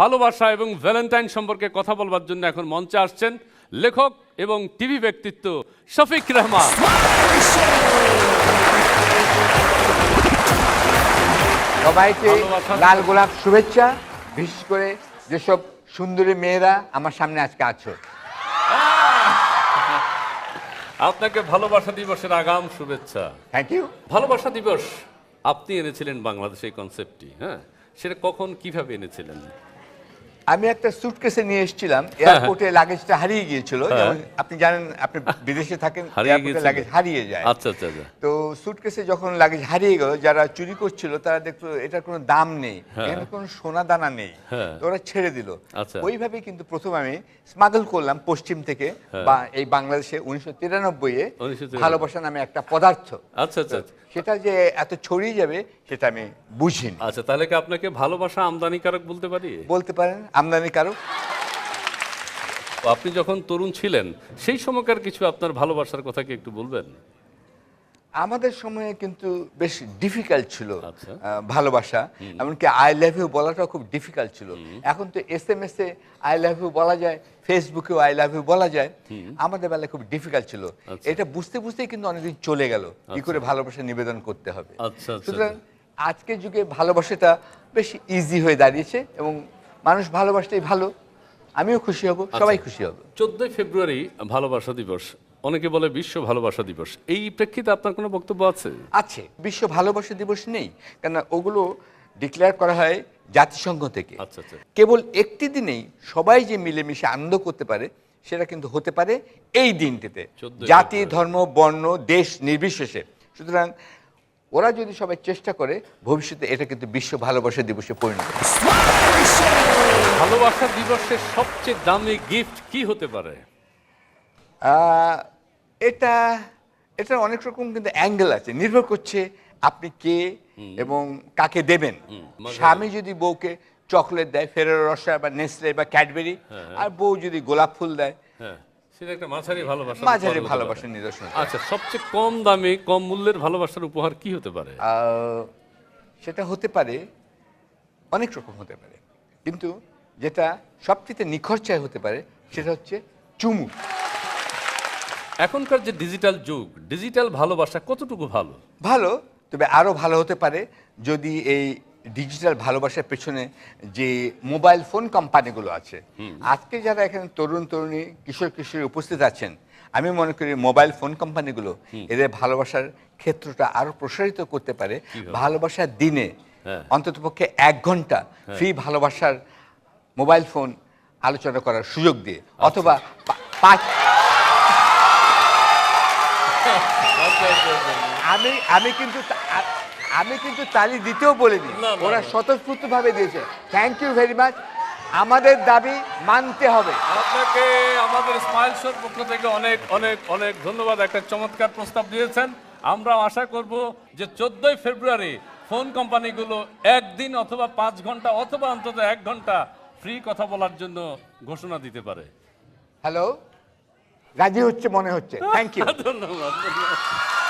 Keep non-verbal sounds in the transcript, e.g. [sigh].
ভালোবাসা এবং ভ্যালেন্টাইন সম্পর্কে কথা বলবার জন্য এখন মঞ্চে আসছেন লেখক এবং টিভি ব্যক্তিত্ব শফিক রহমান। সবাইকে লাল গোলাপ শুভেচ্ছা বিশেষ করে যেসব সুন্দরী মেয়েরা আমার সামনে আজকে আছো। আপনাকে ভালোবাসা দিবসের আগাম শুভেচ্ছা। থ্যাংক ইউ ভালোবাসা দিবস আপনি এনেছিলেন বাংলাদেশে এই কনসেপ্টটি হ্যাঁ? সেটা কখন কীভাবে এনেছিলেন? আমি একটা সুটকেসে নিয়ে এসেছিলাম হ্যাঁ। এয়ারপোর্টে লাগেজটা হারিয়ে গিয়েছিল আপনি জানেন আপনি বিদেশে থাকেন [laughs] এয়ারপোর্টে লাগেজ হারিয়ে যায় আচ্ছা আচ্ছা আচ্ছা তো সুটকেসে যখন লাগেজ হারিয়ে গেল যারা চুরি করছিল তারা দেখল এটার কোনো দাম নেই হ্যাঁ। এখানে কোনো সোনা দানা নেই হ্যাঁ। তো ওরা ছেড়ে দিল আচ্ছা। ওইভাবে কিন্তু প্রথম আমি স্মাগল করলাম পশ্চিম থেকে হ্যাঁ। বা এই বাংলাদেশে উনিশশো তিরানব্বই এ ভালোবাসা নামে একটা পদার্থ আচ্ছা আচ্ছা। সেটা যে এত ছড়িয়ে যাবে সেটা আমি বুঝিনি আচ্ছা তাহলে কি আপনাকে ভালোবাসা আমদানিকারক বলতে পারি বলতে পারেন আমদানি কারও? আপনি যখন তরুণ ছিলেন সেই সময়কার কিছু আপনার ভালোবাসার কথা কি একটু বলবেন? আমাদের সময়ে কিন্তু বেশ ডিফিকাল্ট ছিল আচ্ছা। ভালোবাসা। এমনকি আই লাভ ইউ বলাটাও খুব ডিফিকাল্ট ছিল। এখন তো এস এম এস এ আই লাভ ইউ বলা যায় ফেসবুকেও আই লাভ ইউ বলা যায়। আমাদের বেলায় খুব ডিফিকাল্ট ছিল। আচ্ছা। এটা বুঝতে বুঝতেই কিন্তু অনেকদিন চলে গেল কি করে ভালোবাসা নিবেদন করতে হবে। আচ্ছা, আচ্ছা। সুতরাং আজকের যুগে ভালোবাসাটা বেশ ইজি হয়ে দাঁড়িয়েছে এবং মানুষ ভালোবাসতেই ভালো আমিও খুশি হব আচ্ছা। সবাই খুশি হবে। চোদ্দই ফেব্রুয়ারি ভালোবাসা দিবস অনেকে বলে বিশ্ব ভালোবাসা দিবস এই প্রেক্ষিতে আপনার কোনো বক্তব্য আছে? আছে বিশ্ব ভালোবাসা দিবস নেই কেন ওগুলো ডিক্লেয়ার করা হয় জাতিসংঘ থেকে। আচ্ছা আচ্ছা। কেবল একটি দিনেই সবাই যে মিলেমিশে আনন্দ করতে পারে সেটা কিন্তু হতে পারে এই দিনটিতে। জাতি ধর্ম বর্ণ দেশ নির্বিশেষে। সুতরাং ওরা যদি সবাই চেষ্টা করে ভবিষ্যতে এটা কিন্তু বিশ্ব ভালোবাসা দিবসে পরিণত হবে। ভালোবাসা দিবসের সবচেয়ে দামি গিফট কি হতে পারে? এটা এটা অনেক রকম কিন্তু অ্যাঙ্গেল আছে। নির্ভর করছে আপনি কে এবং কাকে দেবেন। স্বামী যদি বউকে চকলেট দেয় ফেরের রসা বা নেসলে বা ক্যাডবেরি আর বউ যদি গোলাপ ফুল দেয় হ্যাঁ সেটা একটা মাঝারি ভালোবাসা মাঝারি ভালোবাসার নিদর্শন। আচ্ছা সবচেয়ে কম দামে কম মূল্যের ভালোবাসার উপহার কি হতে পারে? সেটা হতে পারে অনেক রকম হতে পারে। কিন্তু যেটা সবচেয়ে নিখরচায় হতে পারে সেটা হচ্ছে চুমু। এখনকার যে ডিজিটাল যুগ ডিজিটাল ভালোবাসা কতটুকু ভালো? ভালো তবে আরও ভালো হতে পারে যদি এই ডিজিটাল ভালোবাসার পেছনে যে মোবাইল ফোন কোম্পানিগুলো আছে। আজকে যারা এখানে তরুণ তরুণী কিশোর কিশোরী উপস্থিত আছেন আমি মনে করি মোবাইল ফোন কোম্পানিগুলো এদের ভালোবাসার ক্ষেত্রটা আরও প্রসারিত করতে পারে। ভালোবাসার দিনে হ্যাঁ। অন্ততপক্ষে এক ঘণ্টা ফ্রি ভালোবাসার মোবাইল ফোন আলোচনা করার সুযোগ দিয়ে অথবা পা- পাঁচ আমি আমি কিন্তু আমি কিন্তু তালি দিতেও বলিনি। ওরা না। স্বতঃস্ফূর্ত ভাবে দিয়েছে। থ্যাংক ইউ ভেরি মাচ আমাদের দাবি মানতে হবে। আপনাকে আমাদের স্মাইল শোর পক্ষ থেকে অনেক অনেক অনেক ধন্যবাদ। একটা চমৎকার প্রস্তাব দিয়েছেন। আমরা আশা করব যে চোদ্দই ফেব্রুয়ারি ফোন কোম্পানিগুলো একদিন অথবা পাঁচ ঘণ্টা অথবা অন্তত এক ঘণ্টা ফ্রি কথা বলার জন্য ঘোষণা দিতে পারে। হ্যালো? রাজি হচ্ছে মনে হচ্ছে। থ্যাংক ইউ [laughs] ধন্যবাদ ধন্যবাদ।